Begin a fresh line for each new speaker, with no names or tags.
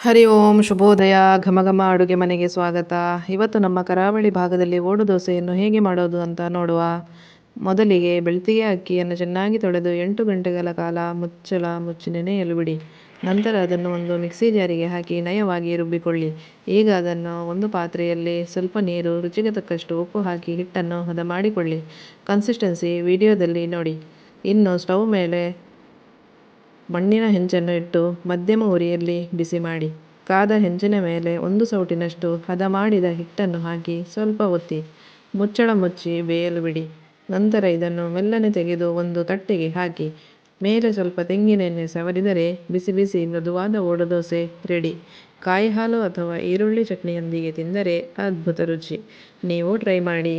ಹರಿ ಓಂ ಶುಭೋದಯ ಘಮ ಘಮ ಅಡುಗೆ ಮನೆಗೆ ಸ್ವಾಗತ. ಇವತ್ತು ನಮ್ಮ ಕರಾವಳಿ ಭಾಗದಲ್ಲಿ ಓಡು ದೋಸೆಯನ್ನು ಹೇಗೆ ಮಾಡೋದು ಅಂತ ನೋಡುವ. ಮೊದಲಿಗೆ ಬೆಳ್ತಿಗೆ ಅಕ್ಕಿಯನ್ನು ಚೆನ್ನಾಗಿ ತೊಳೆದು ಎಂಟು ಗಂಟೆಗಳ ಕಾಲ ಮುಚ್ಚಳ ಮುಚ್ಚಿ ನೆನೆಯಲು ಬಿಡಿ ನಂತರ ಅದನ್ನು ಒಂದು ಮಿಕ್ಸಿ ಜಾರಿಗೆ ಹಾಕಿ ನಯವಾಗಿ ರುಬ್ಬಿಕೊಳ್ಳಿ. ಈಗ ಅದನ್ನು ಒಂದು ಪಾತ್ರೆಯಲ್ಲಿ ಸ್ವಲ್ಪ ನೀರು, ರುಚಿಗೆ ತಕ್ಕಷ್ಟು ಉಪ್ಪು ಹಾಕಿ ಹಿಟ್ಟನ್ನು ಹದ ಮಾಡಿಕೊಳ್ಳಿ ಕನ್ಸಿಸ್ಟೆನ್ಸಿ ವಿಡಿಯೋದಲ್ಲಿ ನೋಡಿ. ಇನ್ನು ಸ್ಟವ್ ಮೇಲೆ ಮಣ್ಣಿನ ಹೆಂಚನ್ನು ಇಟ್ಟು ಮಧ್ಯಮ ಉರಿಯಲ್ಲಿ ಬಿಸಿ ಮಾಡಿ, ಕಾದ ಹೆಂಚಿನ ಮೇಲೆ ಒಂದು ಸೌಟಿನಷ್ಟು ಹದ ಮಾಡಿದ ಹಿಟ್ಟನ್ನು ಹಾಕಿ ಸ್ವಲ್ಪ ಒತ್ತಿ, ಮುಚ್ಚಳ ಮುಚ್ಚಿ ಬೇಯಲು ಬಿಡಿ. ನಂತರ ಇದನ್ನು ಮೆಲ್ಲನೆ ತೆಗೆದು ಒಂದು ತಟ್ಟೆಗೆ ಹಾಕಿ, ಮೇಲೆ ಸ್ವಲ್ಪ ತೆಂಗಿನೆಣ್ಣೆ ಸವರಿದರೆ ಬಿಸಿ ಬಿಸಿ ಮೃದುವಾದ ಓಡದೋಸೆ ರೆಡಿ. ಕಾಯಿ ಹಾಲು ಅಥವಾ ಈರುಳ್ಳಿ ಚಟ್ನಿಯೊಂದಿಗೆ ತಿಂದರೆ ಅದ್ಭುತ ರುಚಿ. ನೀವು ಟ್ರೈ ಮಾಡಿ.